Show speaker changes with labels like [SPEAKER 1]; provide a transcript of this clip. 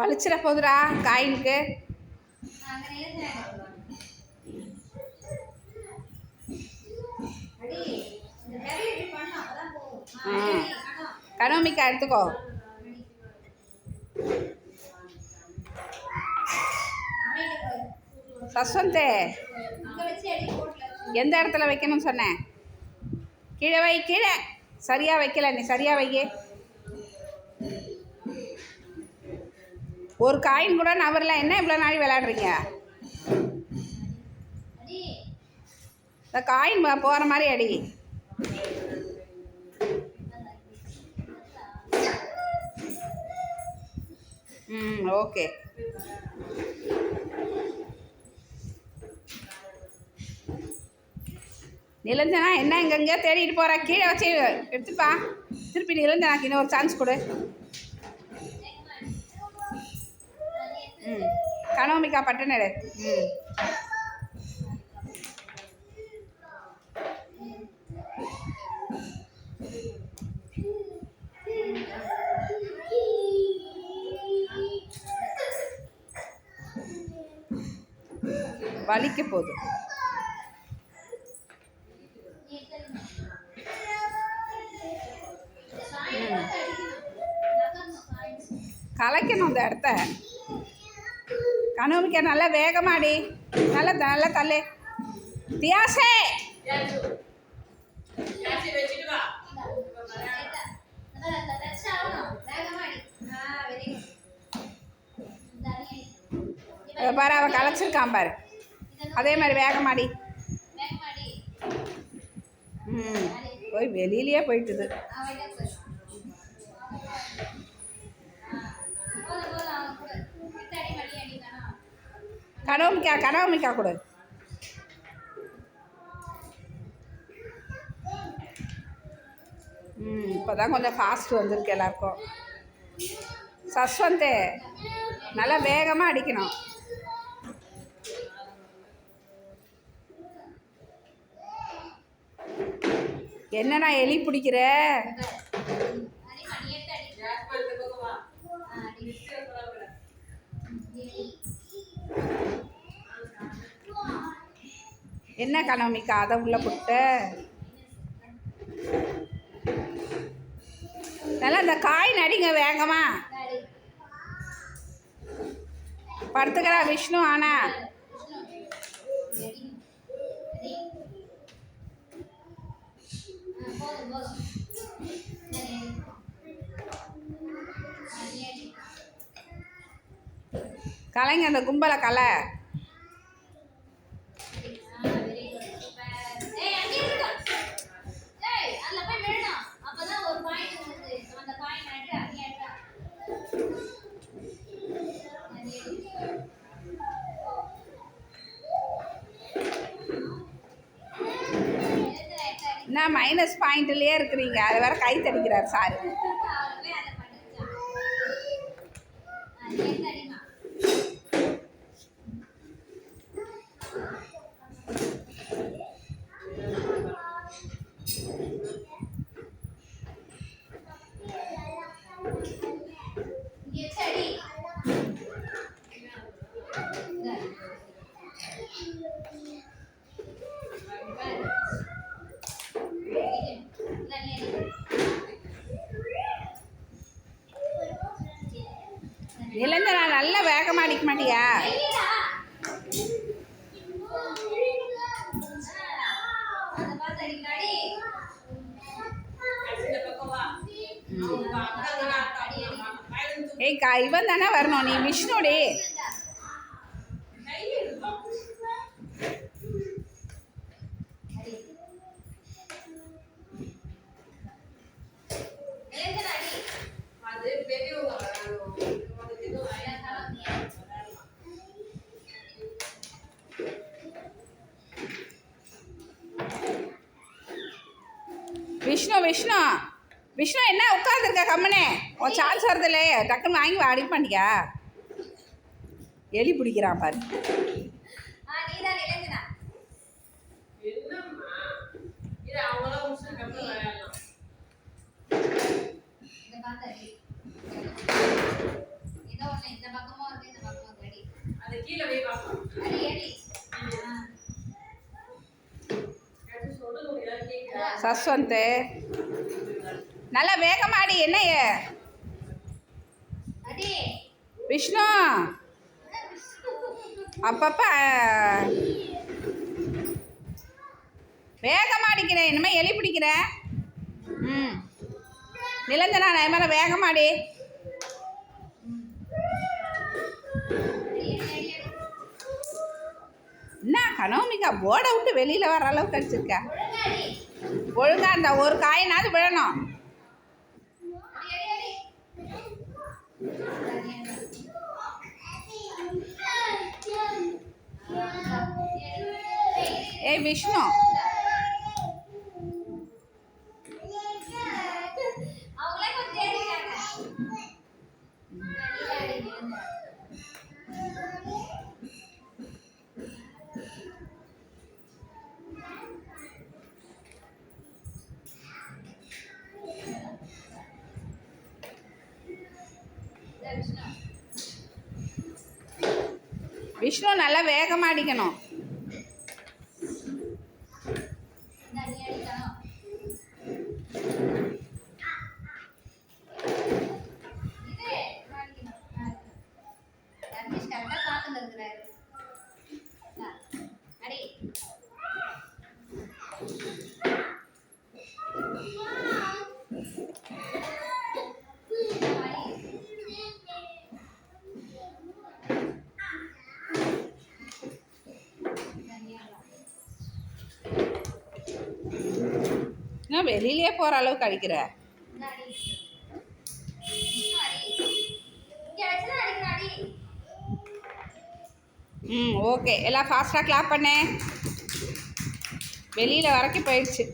[SPEAKER 1] பழிச்சிட போகுதுடா காயினுக்கு. கனோமிக்கா எடுத்துக்கோ. சஸ்வந்தே எந்த இடத்துல வைக்கணும்னு சொன்னேன் கீழே வை கீழே. சரியாக வைக்கல நீ சரியாக வைக்க ஒரு காயின் கூட நவரல என்ன இவ்வளோ நாள் விளையாடுறீங்க? இந்த காயின் போகிற மாதிரி அடி. ம் ஓகே. நிலஞ்சனா என்ன இங்கங்கே தேடிட்டு போகிற கீழே வச்சு எடுத்துப்பா. திருப்பி நிலஞ்சனாக்கு ஒரு சான்ஸ் கொடு. கனோமிக்கா பட்டனடு ம். வலிக்க போகுது கலைக்கணும் இந்த இடத்த. கனவுமிக்க நல்லா வேகமாடி. நல்லா நல்லா தள்ளு. தியாசே! பாரு அவன் கலைச்சிருக்கான் பாரு. அதே மாதிரி வேகமாடி. ம் போய் வெளியிலயே போயிட்டுது. கனவுமிக்கா கனவுமிக்கா கொடு. ம் இப்போ தான் கொஞ்சம் ஃபாஸ்ட் வந்திருக்கு எல்லாருக்கும். சஸ்வந்தே நல்லா வேகமாக அடிக்கணும். என்னண்ணா எலி பிடிக்கிற? என்ன கனவுமிக்கா அதை உள்ள போட்ட? நல்லா இந்த காய் நடிங்க வேகமா. படுத்துக்கிறா விஷ்ணு ஆனா. கலைங்க அந்த கும்பலை கலை. என்ன மைனஸ் பாயிண்ட்லேயே இருக்கிறீங்க. அது வேற கை தடிக்கிறார் சார். நிலஞ்சனா நல்லா வேகமா அடிக்க மாட்டியா? ஏய் இவன் தானே வரணும். நீ விஷ்ணுடி
[SPEAKER 2] அது பெரியவங்க வரணும் உனக்கு எதுவும்
[SPEAKER 1] விஷ்ணு விஷ்ணு. விஷ்ணு என்ன உட்காந்துருக்க கம்மனே? உன் சான்ஸ் வருதுல்ல டக்குன்னு வாங்கி அடிக்க மாட்டியா எலி பிடிக்கிறான் பாரு.
[SPEAKER 3] சஸ்வந்த். நல்லா வேகமாடி என்ன
[SPEAKER 1] அடி.
[SPEAKER 3] விஷ்ணு. அப்பப்போ வேகமாடிக்கிறேன். இனிமேல் எலி பிடிக்கிறேன் ம். நிலந்தனா நான் மேலே வேகமாடி. என்ன கனோமிக்கா போர்டை விட்டு வெளியில் வர அளவுக்கு அடிச்சிருக்க? ஒழுங்கா இருந்தா ஒரு காயினாவது விழணும். ஏய் விஷ்ணு
[SPEAKER 1] அவங்களே கொஞ்சம் தேடிட்டாங்க விஷ்ணு
[SPEAKER 3] விஷ்ணு நல்லா வேகமாக அடிக்கணும்
[SPEAKER 1] இந்த நீ அடிக்கணும் இது நான் அடிக்கணும் நான் அடிக்கணும். ரமேஷ் கரெக்டா பார்த்துட்டு இருக்கிறாரு ஆ, அடி
[SPEAKER 3] இன்னும் வெளியிலே போகிற அளவுக்கு அடிக்கிற? ம் ஓகே. எல்லாம் ஃபாஸ்ட்டாக கிளாப் பண்ணேன் வெளியில் வரைக்கும் போயிடுச்சு.